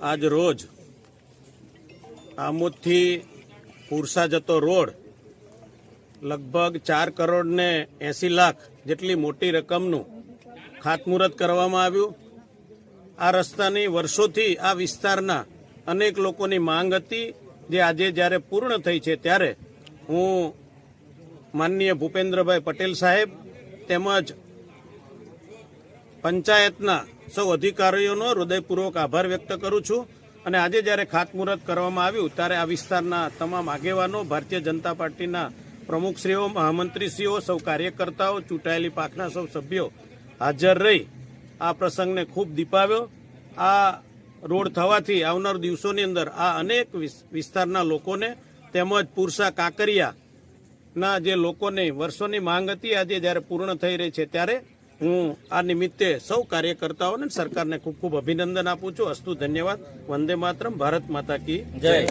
આજ રોજ આમોદથી પુરસા જતો રોડ લગભગ ચાર કરોડ ને એસી લાખ જેટલી મોટી રકમનું ખાતમુહૂર્ત કરવામાં આવ્યું. આ રસ્તાની વર્ષોથી આ વિસ્તારના અનેક લોકોની માંગ હતી, જે આજે જ્યારે પૂર્ણ થઈ છે ત્યારે હું માનનીય ભૂપેન્દ્રભાઈ પટેલ સાહેબ તેમજ પંચાયતના સૌ અધિકારીઓનો હૃદયપૂર્વક આભાર વ્યક્ત કરું છું અને આજે જ્યારે ખાતમુહૂર્ત કરવામાં આવ્યું ત્યારે આ વિસ્તારના તમામ આગેવાનો, ભારતીય જનતા પાર્ટીના પ્રમુખશ્રીઓ, મહામંત્રીશ્રીઓ, સૌ કાર્યકર્તાઓ, ચૂંટાયેલી પાકના સૌ સભ્યો હાજર રહી આ પ્રસંગને ખૂબ દીપાવ્યો. આ રોડ થવાથી આવનાર દિવસોની અંદર આ અનેક વિસ- વિસ્તારના લોકોને તેમજ પુરસા કાંકરિયાના જે લોકોને વર્ષોની માંગ હતી, આજે જ્યારે પૂર્ણ થઈ રહી છે ત્યારે હું આ નિમિત્તે સૌ કાર્યકર્તાઓને સરકારને ખૂબ ખૂબ અભિનંદન આપું છું. અસ્તુ ધન્યવાદ. વંદે માતરમ. ભારત માતા કી જય.